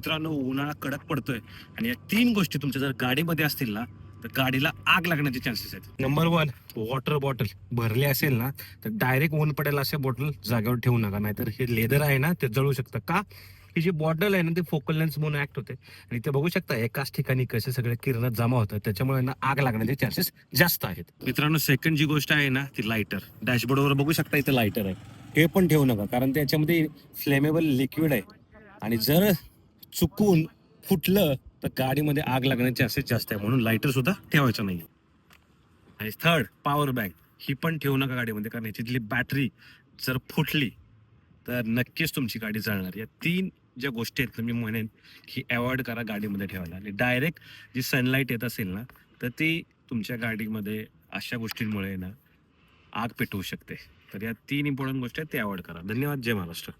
मित्रांनो उन्हाळा कडक पडतोय आणि या तीन गोष्टी तुमच्या जर गाडीमध्ये असतील ना तर गाडीला आग लागण्याचे चान्सेस आहेत. नंबर वन वॉटर बॉटल भरली असेल ना तर डायरेक्ट ऊन पडेल असे बॉटल जागेवर ठेवू नका नाहीतर हे लेदर आहे ना ते जळू शकतं. का? ही जी बॉटल आहे ना ती फोकल लेन्स म्हणून ऍक्ट होते. आणि ते बघू शकता एकाच ठिकाणी कसे सगळे किरण जमा होतात त्याच्यामुळे ना आग लागण्याचे चान्सेस जास्त आहेत. मित्रांनो सेकंड जी गोष्ट आहे ना ती लायटर डॅशबोर्डवर बघू शकता इथे लायटर आहे. हे पण ठेवू नका कारण त्याच्यामध्ये फ्लेमेबल लिक्विड आहे. आणि जर चुकून फुटलं तर गाडीमध्ये आग लागण्याचे असे जास्त आहे. म्हणून लायटर सुद्धा ठेवायचं नाही आणि थर्ड पॉवर बँक ही पण ठेवू नका गाडीमध्ये कारण याच्यातली बॅटरी जर फुटली तर नक्कीच तुमची गाडी जळणार. या तीन ज्या गोष्टी आहेत मी म्हणेन की अवॉइड करा गाडीमध्ये ठेवायला. आणि डायरेक्ट जी सनलाईट येत असेल ना तर ती तुमच्या गाडीमध्ये अशा गोष्टींमुळे ना आग पेटवू शकते. तर या तीन इम्पॉर्टंट गोष्टी आहेत ते अवॉइड करा. धन्यवाद जय महाराष्ट्र.